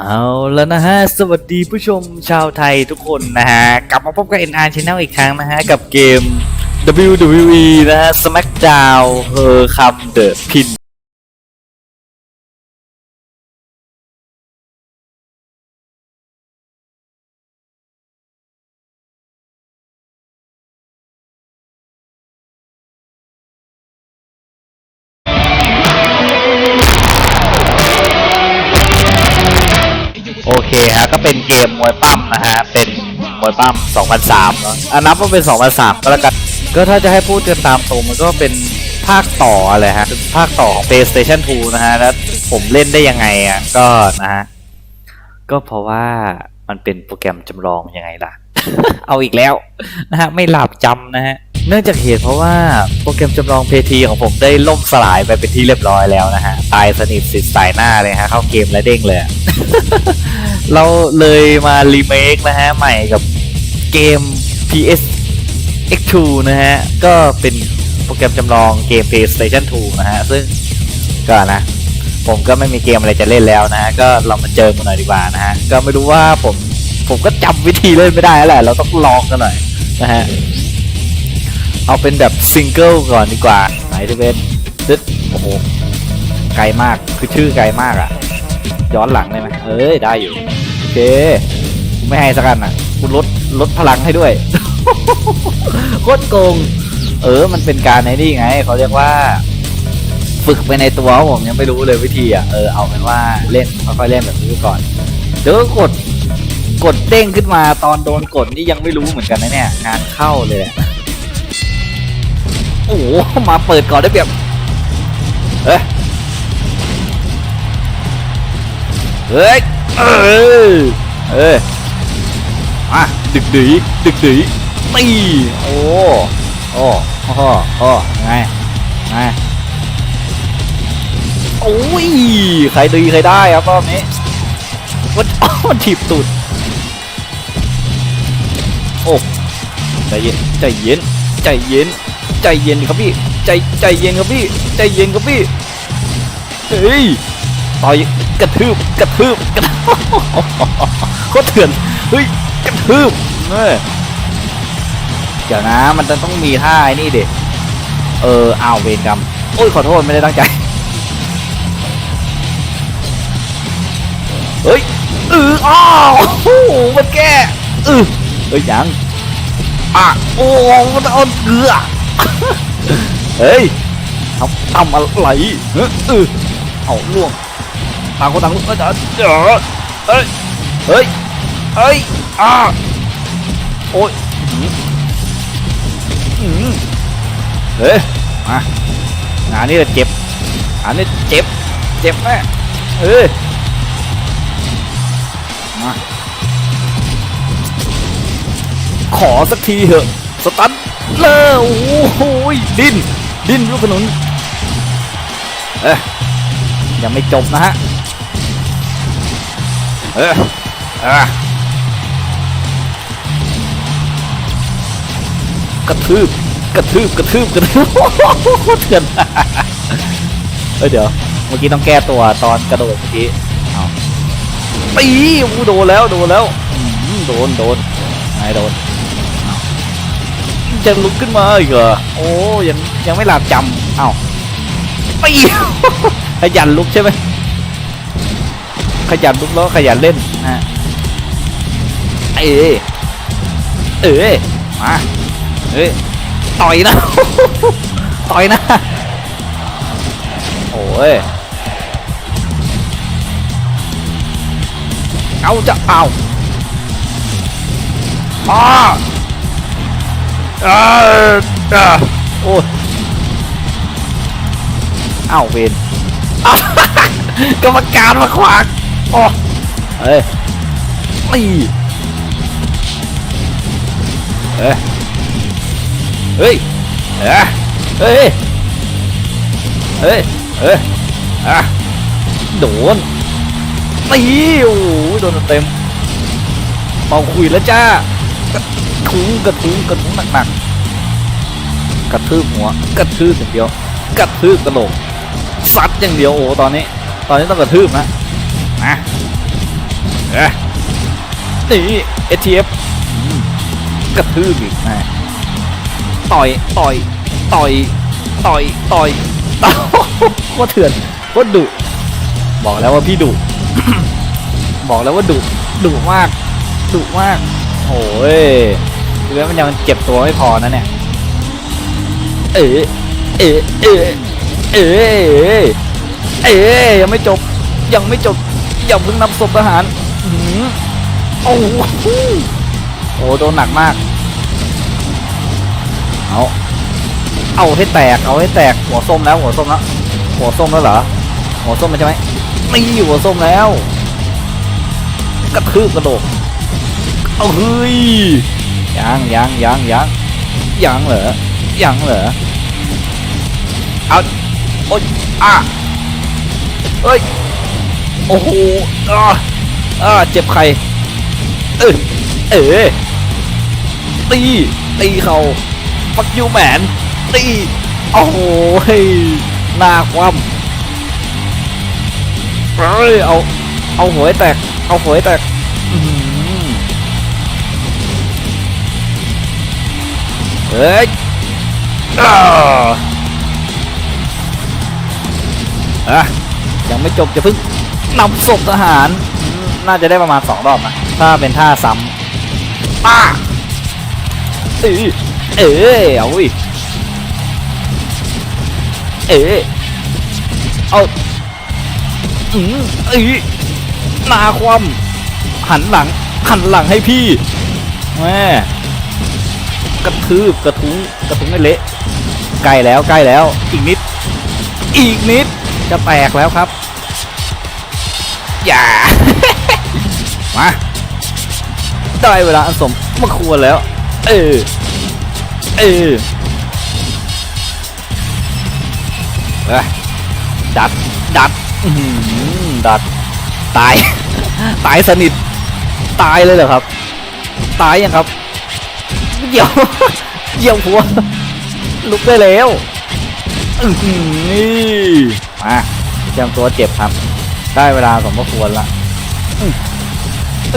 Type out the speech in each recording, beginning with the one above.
เอาแล้วนะฮะ สวัสดีผู้ชมชาวไทยทุกคนนะฮะ กลับมาพบกับ NR Channel อีกครั้งนะฮะ กับเกม WWE นะฮะ SmackDown Her Come The Pin มวยปั้ม2003เนอะอะนับว่าเป็น 2003 ก็แล้วกัน ก็ถ้าจะให้พูดกันตามตรงมันก็เป็นภาคต่ออะไรฮะเป็นภาคต่อของ PlayStation 2 นะฮะ แล้วผมเล่นได้ยังไงอะ ก็นะฮะ ก็เพราะว่ามันเป็นโปรแกรมจำลองยังไงล่ะ เอาอีกแล้วนะฮะ ไม่หลับจำนะฮะ เนื่องจากเหตุเพราะว่าโปรแกรมจำลองเพทีของผมได้ล่มสลายไปเป็นที่เรียบร้อยแล้วนะฮะ ตายสนิทสิทธิ์สายหน้าเลยฮะ เข้าเกมแล้วเด้งเลยอะเราเลยมารีเมคนะฮะ ใหม่กับ เกม PS X2 นะฮะ ก็เป็นโปรแกรมจำลองเกม PlayStation 2 นะฮะ ซึ่งก็นะ ผมก็ไม่มีเกมอะไรจะเล่นแล้วนะฮะ ก็เรามาเจอกันหน่อยดีกว่านะฮะ ก็ไม่รู้ว่าผมผมก็จำวิธีเล่นไม่ได้แหละ เราต้องลองกันหน่อยนะฮะ เอาเป็นแบบซิงเกิลก่อนดีกว่า ไหนจะเป็นดึดโอ้โห ไกลมาก คือชื่อไกลมากอะย้อนหลังได้ไหมเอ้ย ได้อยู่ โอเค ไม่ให้สักกันอะกูลดลดพลังให้ด้วยโคตรโกง เออ มันเป็นการในนี่ไงเขาเรียกว่า ฝึกไปในตัวผมยังไม่รู้เลยวิธีอะเออเอาเป็นว่าเล่นค่อยๆเล่นแบบนี้ไปก่อนเดี๋ยวก็กดกดเด้งขึ้นมาตอนโดนกดนี่ยังไม่รู้เหมือนกันนะเนี่ย งานเข้าเลยแหละโอ้โหมาเปิดก่อนได้เปรียบเอ้ยเฮ้ยเออเออ มาดึกดีดึกดีตีโอ้โอ้โอ้โหโอ้ไงไงโอ้ยใครดีใครได้ครับรอบนี้มันอ้าวมันถีบตูดโอ้ใจเย็นใจเย็นใจเย็นใจเย็นครับพี่ใจใจเย็นครับพี่ใจเย็นครับพี่เฮ้ยต่อยกระทืบกระทืบกระทืบโคตรเถื่อนเฮ้ยกระ ทืบเออเดี๋ยวนะ มันจะต้องมีท่าไอ้นี่เดิเอออ้าวเวรกรรมโอ้ยขอโทษไม่ได้ตั้งใจ เฮ้ยเอออ้าวโอ้โหมันแก้เออเฮ้ยยังอะโอ้มันเอาเกลือเฮ้ยทำทำอะไรเออเออเอาล่วงต่างคนต่างลุกเอ้ยเด้อเฮ้ยเฮ้ย เฮ้ยอ้าโอ้ยหืมหืมเฮ้ยมางานนี้เจ็บงานนี้เจ็บ เจ็บแม่เฮ้ยมาขอสักทีเถอะ สตันเลอโอ้โหดิ้น ดิ้นลูกขนุน เอ้ยยังไม่จบนะฮะ เออเออ กระทืบกระทืบกระทืบกระทืบโคตรเถื่อนเฮ้ยเดี๋ยวเมื่อกี้ต้องแก้ตัวตอนกระโดดเมื่อกี้เอาตีอู้โดนแล้วโดนแล้วโดนโดนไงโดนจะลุกขึ้นมาอีกเหรอโอ้ยังยังไม่หลับจำเอ้าตีขยันลุกใช่ไหมขยันลุกแล้วขยันเล่นนะเอ้ยเอ้ยมา เอ้ยต่อยนะ ต่อยนะ โอ้ยเอาจะเอาอ้าอ่าอ่าโอ้ยเอาเวนอ้าวกรรมการมาขวางโอ้เฮ้ยตีเฮ้ย เฮ้ยเฮ้ยเฮ้ยเฮ้ยเฮ้ยอะโดนตีโอ้โหโดนเต็มเป่าคุยแล้วจ้ากระทุ้งกระทุ้งกระทุ้งหนักๆกระทืบหัวกระทืบอย่างเดียวกระทืบกระโหลกซัดอย่างเดียวโอ้ตอนนี้ ตอนนี้ต้องกระทืบนะนะเอ๊ะนี่ ATF อืมกระทืบอีกแม่ ต่อยต่อยต่อยต่อยต่อยต่อยโคตรเถื่อนโคตรดุบอกแล้วว่าพี่ดุบอกแล้วว่าดุดุมากดุมากโอ้ยดูแล้วมันยังเจ็บตัวไม่พอนะเนี่ยเอ๋เอ๋เอ๋เอ๋เอ๋ยังไม่จบยังไม่จบอย่าเพิ่งนำศพทหารอื้อหือโอ้โหโอ้โดนหนักมาก เอาเอาให้แตกเอาให้แตกหัวส้มแล้วหัวส้มแล้วหัวส้มแล้วเหรอหัวส้มมันใช่ไหมนี่หัวส้มแล้วกระทืบกระโดดเอาเฮ้ยยังยังยังยังยังเหรอยังเหรอเอาโอ๊ยอะเอ้ยโอ้โหอ่าอ่าเจ็บใครเออเออตีตีเขา ฟักยูแมนตีโอ้โหเฮ้ยหน้าคว่ำเอ้ยเอา เอาหัวให้แตก เอาหัวให้แตกเฮ้ยอ่าอะยังไม่จบจะพิ่งนำศพทหาร น่าจะได้ประมาณสองรอบนะ ถ้าเป็นท่าซ้ำป้าเออ เออเอาวิเออเอาอืมเอ้ยหนาความหันหลัง หันหลังให้พี่แม่กระทืบกระทุ้งกระทุ้งให้เละใกล้แล้วใกล้แล้ว อีกนิด อีกนิดจะแตกแล้วครับอย่ามาได้เวลาอันสมมาควรแล้ว เออ เออเอ้ยดัด ดัดอื้อหือดัด ตาย ตายสนิท ตายเลยเหรอครับ ตายยังครับเดี๋ยวเดี๋ยวหัว ลุกได้แล้วอื้อหือนี่มาเตรียมตัวเจ็บครับ ได้เวลาสมควรละเ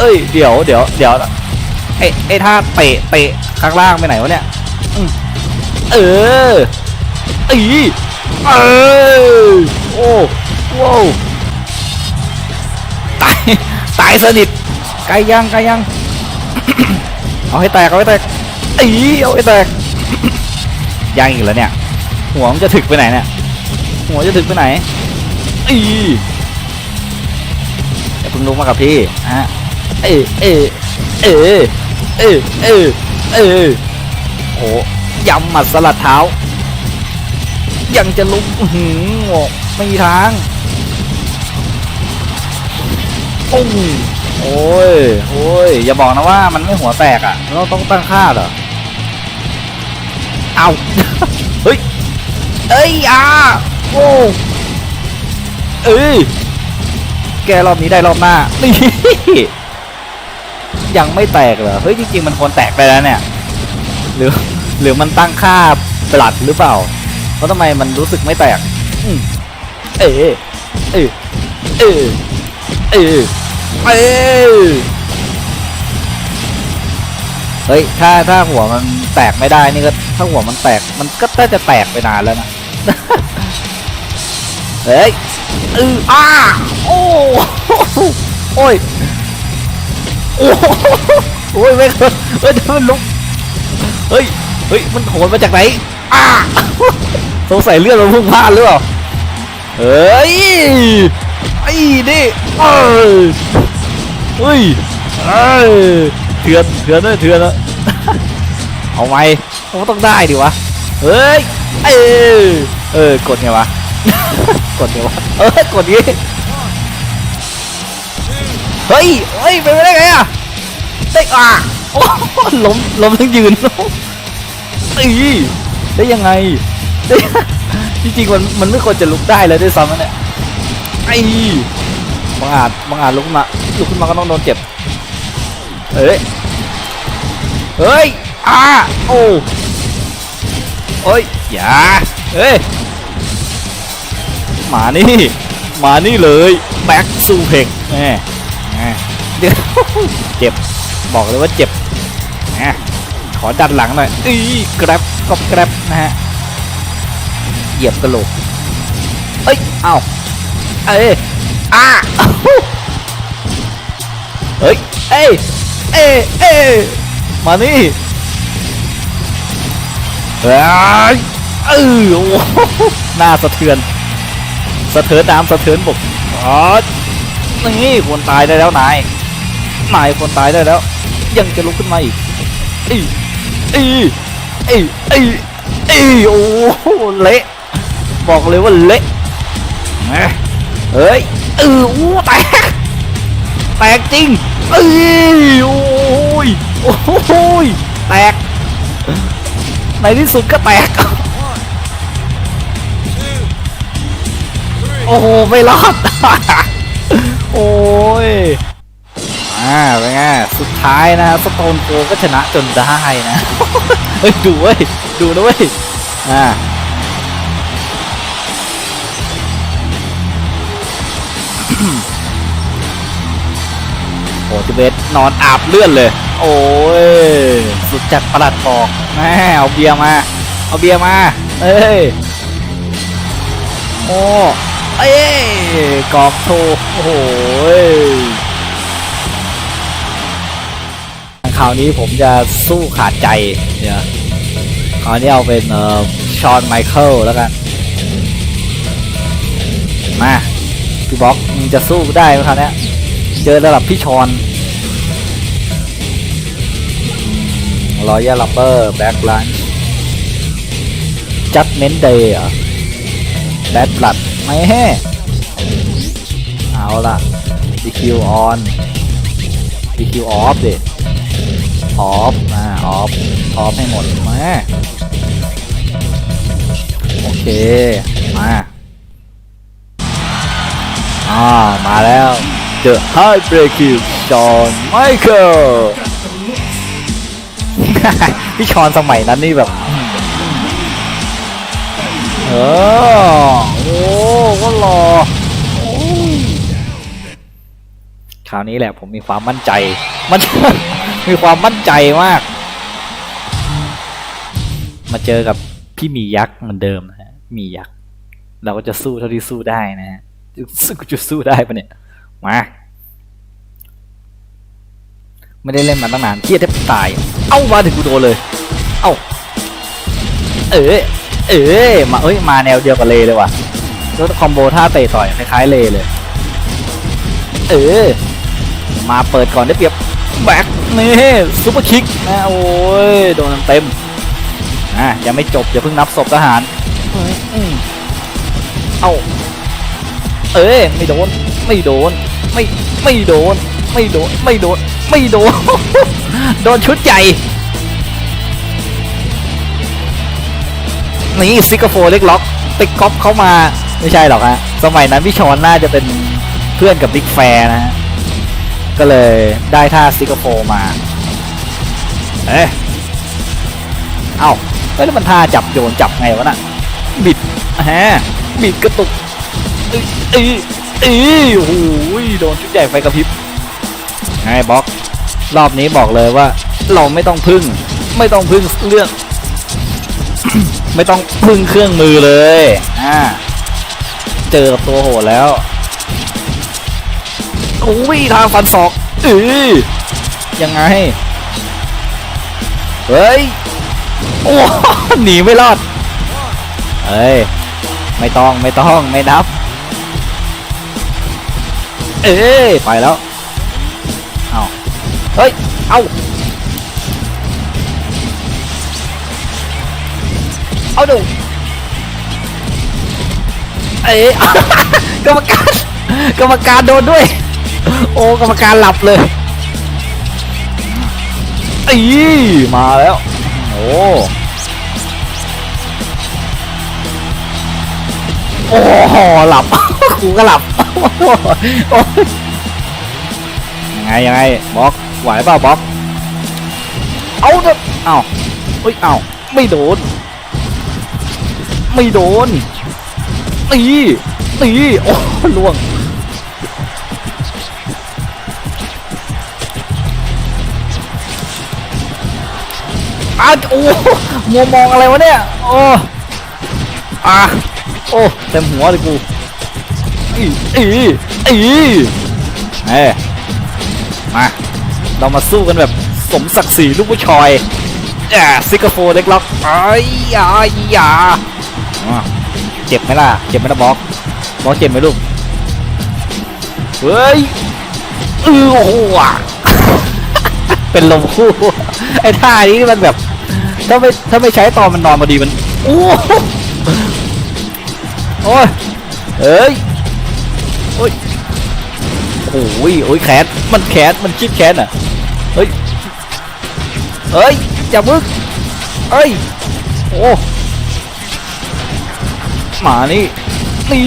อ้ย เดี๋ยวเดี๋ยวเดี๋ยวไอ้ไอ้ท่าเตะเตะ ข้างล่างไปไหนวะเนี่ยอื้อเอออีเออโอ้ว้าวตายตายสนิทไกลยังไกลยัง เอาให้แตกเอาให้แตกอีเอาให้แตกยังอีกแล้วเนี่ย หัวมันจะถึกไปไหนเนี่ยหัวจะถึกไปไหนอีอย่าเพิ่งลุกมากับพี่ฮะเอเอเอเอเอ เอโอ้ยำหมัดสลัดเท้า ยังจะลุกอื้อหือโง่ไม่มีทางปุ้งโอ้ยโอ้ยอย่าบอกนะว่ามันไม่หัวแตกอะเราต้องตั้งค่าเหรอเอาเฮ้ยเอ้ยอะโอ้เอ้ยแกรอบนี้ได้รอบหน้านี่ ยังไม่แตกเหรอ เฮ้ยจริงๆมันควรแตกไปแล้วเนี่ย หรือหรือมันตั้งค่าปลัดหรือเปล่า เพราะทำไมมันรู้สึกไม่แตกอืมเออเออเออเออเออเฮ้ยถ้าถ้าหัวมันแตกไม่ได้นี่ก็ถ้าหัวมันแตกมันก็น่าจะแตกไปนานแล้วนะ เฮ้ยเอออ้าโอ้โอ้ย โอ้โหโอ้ยไม่เคยเฮ้ยมันลุกเฮ้ยเฮ้ยมันโหนมาจากไหนอ้าสงสัยเลือดมันพุ่งพลาดหรือเปล่าเฮ้ยไอ้นี่เอ้ยเฮ้ยเอ้ยเถื่อนเถื่อนเลยเถื่อนแล้วเอาไหมมันต้องได้ดิวะเฮ้ยเออเออกดไงวะ กดไงวะเออกดงี้ เฮ้ยเฮ้ยเป็นไปได้ไงอะได้อะโอ้ล้มล้มทั้งยืนตีได้ยังไง จริงๆมันมันไม่ควรจะลุกได้เลยด้วยซ้ำนะเนี่ยไอ้บางอาจบางอาจลุกขึ้นมาลุกขึ้นมาก็ต้องโดนเจ็บเอ้ยเฮ้ยอ่าโอ้เอ้ยอย่าเฮ้ยมานี่ มานี่เลย แบ็กซูเพกแมแหม เดี๋ยวเจ็บ บอกเลยว่าเจ็บแหมขอดันหลังหน่อยอีแกร็บก็แกร็บนะฮะ เหยียบกระโหลก เอ้ย เอ้า เอ้ยอ้าเฮ้ย เอ้ย เอ้ยเอ้ยมานี่เฮ้ยเออโอ้โหหน้าสะเทือน สะเทือนน้ำสะเทือนบกอ๋อนี่คนตายได้แล้วนาย นายคนตายได้แล้ว ยังจะลุกขึ้นมาอีกอีอีอีอีอีโอ้โหเละบอกเลยว่าเละแหมเฮ้ยเอออู้แตกแตกจริงเอ้ยโอ้ยโอ้ยแตกในที่สุดก็แตกโอ้โหไม่รอดโอ้ย อ่าเป็นไงสุดท้ายนะสโตนโกก็ชนะจนได้นะเฮ้ยดูเว้ยดูนะเว้ยอ่าโอ้จิเบสนอนอาบเลือดเลย โอ้ย สุดจัดประหลัดบอกแม่เอาเบียร์มา เอาเบียร์มา เอ้ย โอ้เอ้ยกอกโทโอ้โห คราวนี้ผมจะสู้ขาดใจเนี่ยคราวนี้เอาเป็นเอ่อชอนไมเคิลแล้วกัน มาพี่บ็อกมึงจะสู้ได้ไหมคราวเนี้ยเจอระดับพี่ชอนรอยลับเบอร์แบ็กลันจัดเมนเดย์เหรอแบดบลัดไม่แห่เอาล่ะ DQ on DQ off ดิ off มา off off ให้หมดมาโอเค มาอ่ามาแล้ว The High Breaking จอห์นไมเคิลพี่ชอนสมัยนั้นนี่แบบ เออโอ้ก็รอโอ้ยคราวนี้แหละผมมีความมั่นใจ มัน มีความมั่นใจมาก มาเจอกับพี่มียักษ์เหมือนเดิมนะฮะมียักษ์เราก็จะสู้เท่าที่สู้ได้นะฮะสู้จะสู้ได้ปะเนี่ยมาไม่ได้เล่นมาตั้งนานเครียดแทบตาย เอ้ามาถึงกูโดนเลย เอ้า เออเออมาเอ้ย มาแนวเดียวกับเลเลยว่ะแล้วคอมโบท่าเตะต่อยคล้ายๆเลเลย เออ มาเปิดก่อนได้เปรียบ แบ็คนี่ซุปเปอร์คิกนะโอ้ยโดนเต็มอะยังไม่จบอย่าเพิ่งนับศพทหารอเอ้าเอ้ยไม่โดนไม่โดนไม่ไม่โดนไม่โดนไม่โดนไม่โดนโดนชุดใหญ่นี่ซิกโฟเล็กล็อกติกก๊อปเข้ามาไม่ใช่หรอกฮะสมัยนั้นพี่ชอนน่าจะเป็นเพื่อนกับบิ๊กแฟร์นะฮะ ก็เลยได้ท่าซิกาโฟมา เอ๊ะเอ้าเอ้ยแล้วมันท่าจับโยนจับไงวะน่ะ บิดฮะบิดกระตุกเอ้ยเอ้ยเอ้ยโอ้โหโดนชุดใหญ่ไฟกระพริบไงบล็อก รอบนี้บอกเลยว่า เราไม่ต้องพึ่ง ไม่ต้องพึ่งเรื่อง ไม่ต้องพึ่งเครื่องมือเลย อ่า เจอกับตัวโหดแล้ว โอ้ยทางฟันศอกเอ้ยยังไง เฮ้ย โอ้หนีไม่รอดเฮ้ย ไม่ต้องไม่ต้องไม่นับ เอ้ยไปแล้ว เอาเฮ้ย เอาเอาดูเอ้ยกรรมการกรรมการโดนด้วย โอ้กรรมการหลับเลยอีมาแล้วโอ้โอ้โหหลับกูก็หลับโอ้ยยังไงยังไงบล็อกไหวเปล่าบล็อกเอาเถอะเอาเฮ้ยเอาไม่โดน ไม่โดนตีตีโอ้ล่วง อ้าวโอ้มัวมองอะไรวะเนี่ยโอ้อะโอ้เต็มหัวเลยกูอีอีอีเอ้มาเรามาสู้กันแบบสมศักดิ์ศรีลูกผู้ชอยแอะซิกเกอร์โฟเด็กล็อกไอ้ยาอยาอะเจ็บไหมล่ะ เจ็บไหมนะบอกบอกเจ็บไหมลูก เฮ้ยเออโอ้โหอะเป็นลมคู่ ไอ้ท่านี้มันแบบ ถ้าไม่ถ้าไม่ใช้ตอนมันนอนพอดีมันโอ้โหโอ้ยเอ้ยโอ้ยโอ้ยโอ้ยแขนมันแขนมันชิดแขนอะเฮ้ยเฮ้ยอย่ามึกเอ้ยโอ้หมานี่นี่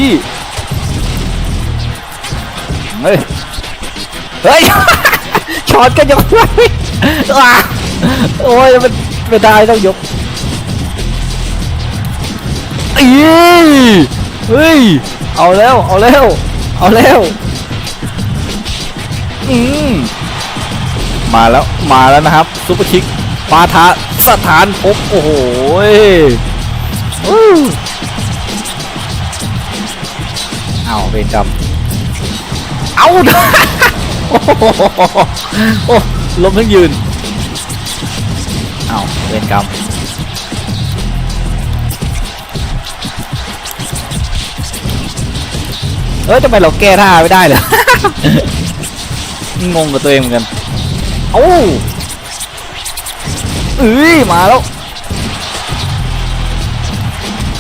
เฮ้ยเฮ้ยช็อตกันยังไงอะโอ้ยมัน ไม่ได้ต้องยกอีเฮ้ย เอาแล้ว เอาแล้ว เอาแล้ว อืม มาแล้ว มาแล้วนะครับซุปเปอร์คิกปาทะสถานภพโอ้โหยอู้เอาเวรกรรมเอาโอ้โหล้มทั้งยืน เอาเวรกรรมเอ้ยทำไมเราแก้ท่าไม่ได้เลยงงกับตัวเองเหมือนกันเอ้าเอ้ยมาแล้ว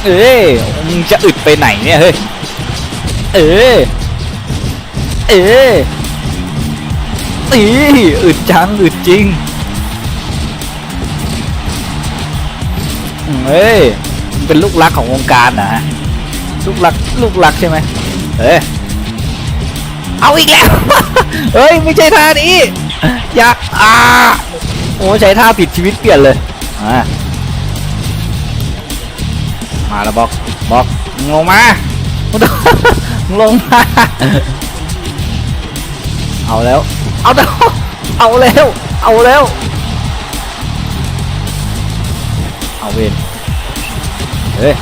เอ้ยมึงจะอึดไปไหนเนี่ยเฮ้ย เอ้ยเอ้ยตีอึดจังอึดจริง เฮ้ยมึงเป็นลูกรักของวงการนะฮะลูกรักลูกรักใช่ไหมเอ้ยเอาอีกแล้ว เฮ้ยไม่ใช่ท่านี้อยากอ่าโอ้ใช้ท่าผิดชีวิตเปลี่ยนเลยอ่ามาแล้วบอกบอกลงมาลงมาเอาแล้ว เอาแล้วเอาแล้วเอาแล้วเอาเวน เฮ้ย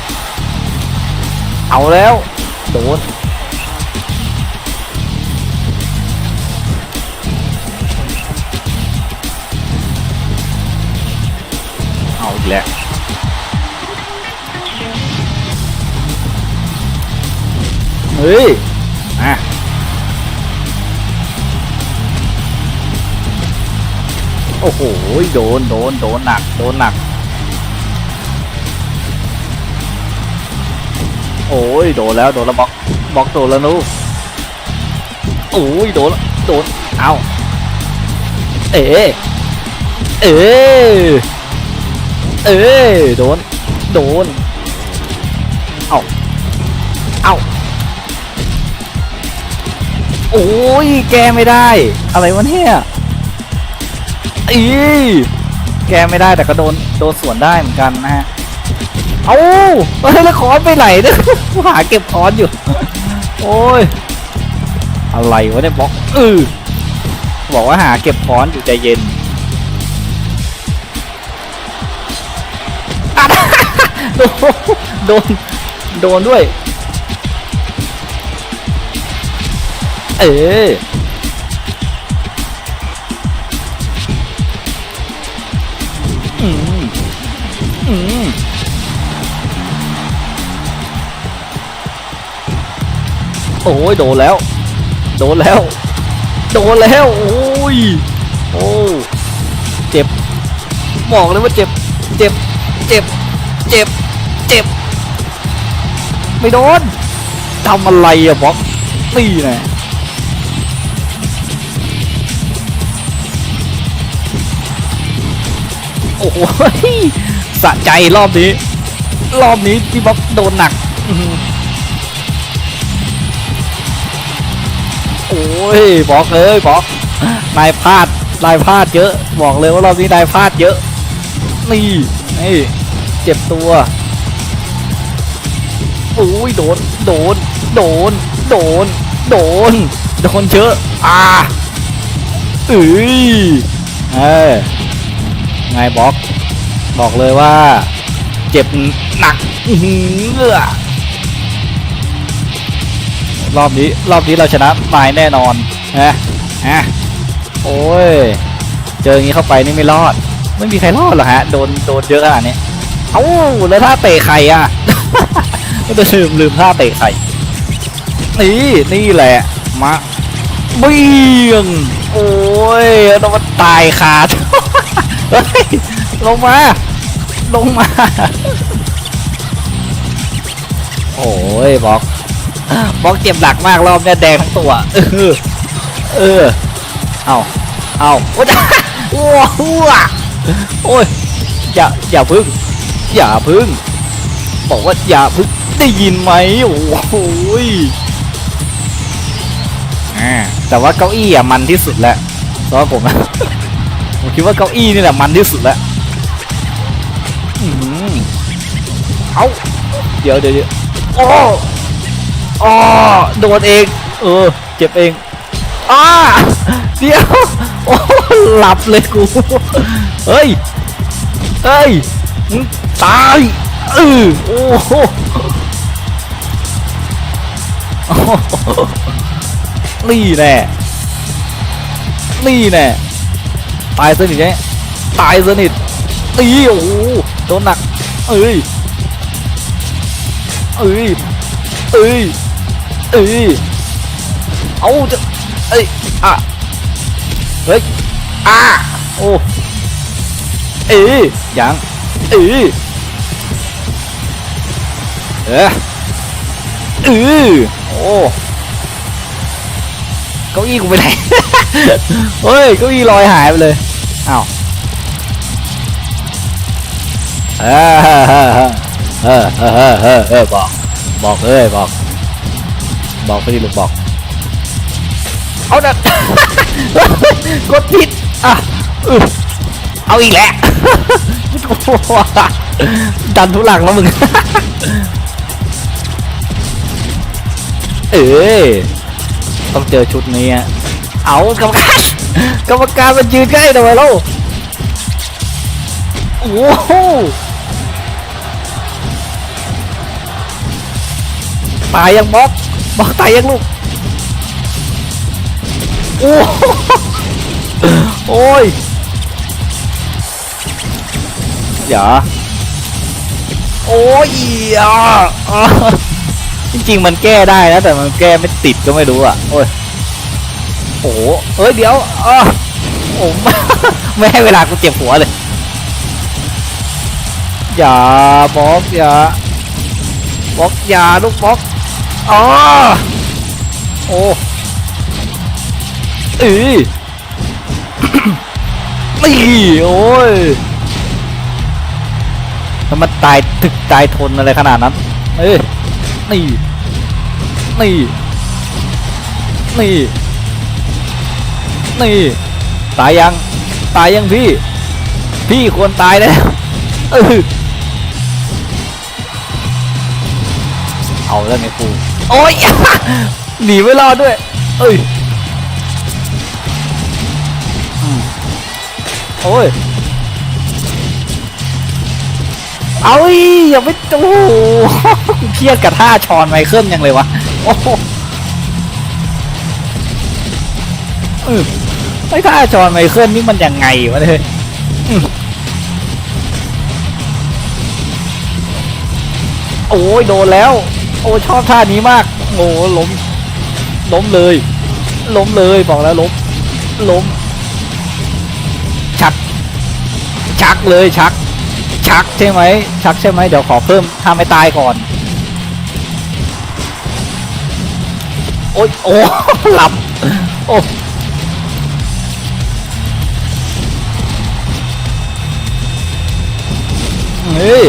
เอาแล้ว โดนเอาอีกแล้วเฮ้ยอะโอ้โห โดน โดน โดนหนัก โดนหนัก โอ้ยโดนแล้วโดนแล้วบล็อกบล็อกโดนแล้วนูโอ้ยโดนแล้วโดนเอาเอ๋เอ๋เอ๋โดนโดนเอาเอาโอ้ยแกไม่ได้ อะไรวะเนี่ยอีแกไม่ได้แต่ก็โดนโดนสวนได้เหมือนกันนะฮะ เอาเฮ้ยแล้วคอนไปไหนเนี่ยหาเก็บคอนอยู่ โอ้ย อะไรวะเนี่ยบอกเออบอกว่าหาเก็บคอนอยู่ใจเย็นอะโดนโดน โดนด้วย เอออื โอ้ยโดนแล้ว โดนแล้ว โดนแล้ว โอ้ย โอ้ เจ็บบอกเลยว่าเจ็บ เจ็บ เจ็บ เจ็บ เจ็บ ไม่โดนทำอะไรอะบอกนี่ไงโอ้โหสะใจรอบนี้ รอบนี้ที่บ๊อบโดนหนัก โอ้ยบอกเลยบอกนายพลาดนายพลาดเยอะ บอกเลยว่ารอบนี้นายพลาดเยอะ นี่นี่เจ็บตัวโอ้ยโดนโดนโดนโดนโดนโดนเยอะอ่าเอ้ยเออไงบอกบอกเลยว่า เจ็บหนักอื้อหือเออ รอบนี้รอบนี้เราชนะไม้แน่นอนนะฮะโอ้ยเจออย่างนี้เข้าไปนี่ไม่รอด ไม่มีใครรอดหรอกฮะโดนโดนเยอะขนาดนี้เอ้าแล้วถ้าเตะใครอะก็จะลืมลืมท่าเตะใครนี่นี่แหละมาเบี้ยงโอ้ยต้องมาตายขาดเฮ้ยลงมาลงมา โอ้ยบอก บล็อกเจ็บหนักมากรอบเนี้ยแดงทั้งตัว เออ เออ เอาเอาโอ้ยว้าวโอ้ย อย่า อย่าพึ่ง อย่าพึ่ง บอกว่าอย่าพึ่ง ได้ยินไหมโอ้โหยอแต่ว่าเก้าอี้อะมันที่สุดแล้วสำหรับผมนะ ผมคิดว่าเก้าอี้นี่แหละมันที่สุดแล้วอื้อหือเอาเดี๋ยวเดี๋ยวเดี๋ยวโอ้ อ๋อโดนเอง เออ เจ็บเองอ้าเดี๋ยวโอ้หลับเลยกู เฮ้ย เฮ้ย มึงตายเออโอ้โหโอ้โหนี่แน่นี่แน่ตายสนิทไงตายสนิทตีโอ้โหโดนหนัก เอ้ย เอ้ย เอ้ย เอ้ยเอาจะเอ้ยอะเฮ้ยอะโอ้เอ้ยยังเอ้ยเออเออโอ้เก้าอี้กูไปไหนเฮ้ยเก้าอี้ลอยหายไปเลยอ้าวเออเออเออเออเออเออเออบอกบอกเอ้ยบอก บอกไปดิลูกบอก เอาดันกดผิดอะอึเอาอีกแล้วดันทุลังแล้วมึง เอ้ยต้องเจอชุดนี้อะเอากรรมการกรรมการมันยืนใกล้ทำไมเล่าโอ้โหตายยังบล็อก บอกตายยังลูก โอ้โหโอ้ยอย่าโอ้ยอะอะจริงๆมันแก้ได้นะแต่มันแก้ไม่ติดก็ไม่รู้อะ โอ้ยโอ้เอ้ยเดี๋ยวอะโอ้ไม่ให้เวลากูเจ็บหัวเลย อย่าบล็อกอย่าบล็อกอย่าลูกบล็อก อ๋อโอ้เอ้ยนี่โอ้ยแล้วมันตายถึกตายทนอะไรขนาดนั้น เอ้ยนี่ นี่ นี่ นี่ ตายยัง ตายยังพี่ พี่ควรตายแล้วเออเอาแล้วไงกู โอ้ย หนีไม่รอดด้วย เอ้ยโอ้ย เอาอีอย่าไปโอ้เครียดกับท่าชอนไมเคิลยังเลยวะ โอ้โหเออไอ้ท่าชอนไมเคิลนี่มันยังไงวะเนี่ยโอ้ยโดนแล้ว อ้ชอบท่านี้มากโอ้ล้ม ล้มเลย ล้มเลยบอกแล้วล้ม ล้ม ชัก ชักเลยชัก ชักใช่ไหม ชักใช่ไหมเดี๋ยวขอเพิ่มถ้าไม่ตายก่อน โอ้ยโอ้หลับ โอ้เฮ้ย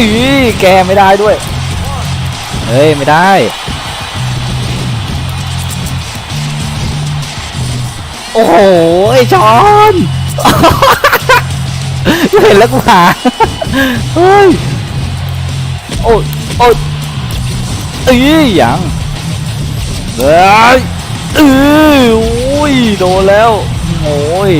อีแกไม่ได้ด้วย เฮ้ย ไม่ได้ โอ้โหไอ้ชอนเห็นแล้วกูหาเฮ้ย โอ้ยโอ้ยเอ้ยยังเฮ้ยเออโอ้ย โดนแล้ว โอ้ย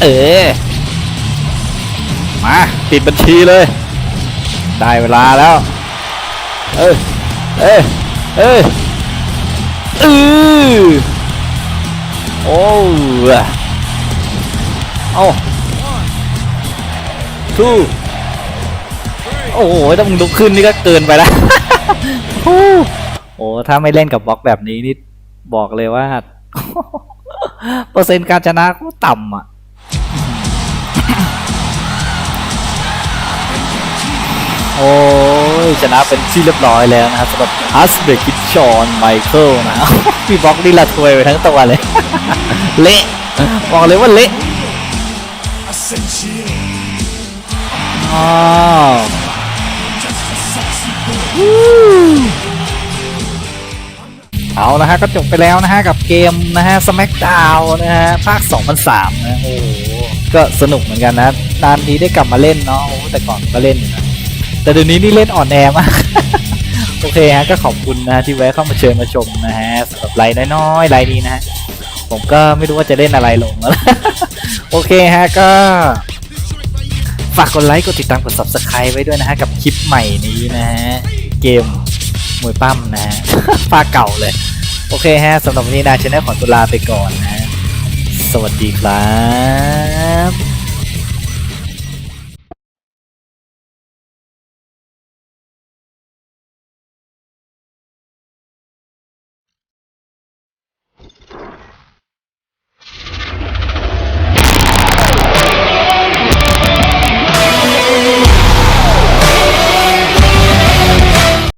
เออ มาปิดบัญชีเลย ได้เวลาแล้ว เอ้ยเอ้ยเอ้ยอือโอ้โอ้ทูโอ้โหถ้ามึงลุกขึ้นนี่ก็เกินไปแล้วโอ้โหถ้าไม่เล่นกับบล็อกแบบนี้นี่บอกเลยว่า เปอร์เซ็นต์การชนะก็ต่ำอะ โอ้ยชนะเป็นที่เรียบร้อยแล้วนะครับสำหรับอัสเบกิชอนไมเคิลนะพี่บล็อกนี่ละทวยไปทั้งตัวเลย เละบอกเลยว่าเละอ้าววู้เอานะฮะก็จบไปแล้วนะฮะกับเกมนะฮะ SmackDown นะฮะ ภาค 2003 นะโอ้ก็สนุกเหมือนกันนะนานทีได้กลับมาเล่นเนาะแต่ก่อนก็เล่นนะ แต่เดี๋ยวนี้นี่เล่นอ่อนแอมาก โอเคฮะก็ขอบคุณนะที่แวะเข้ามาเชิญมาชมนะฮะสำหรับไลน์น้อยๆไลน์นี้นะฮะผมก็ไม่รู้ว่าจะเล่นอะไรลงแล้ว โอเคฮะก็ฝากกดไลค์กดติดตามกด subscribe ไว้ด้วยนะฮะกับคลิปใหม่นี้นะฮะเกมมวยปั้มนะฮะภาเก่าเลย โอเคฮะสำหรับวันนี้นายชแนลขอตัวลาไปก่อนนะ สวัสดีครับ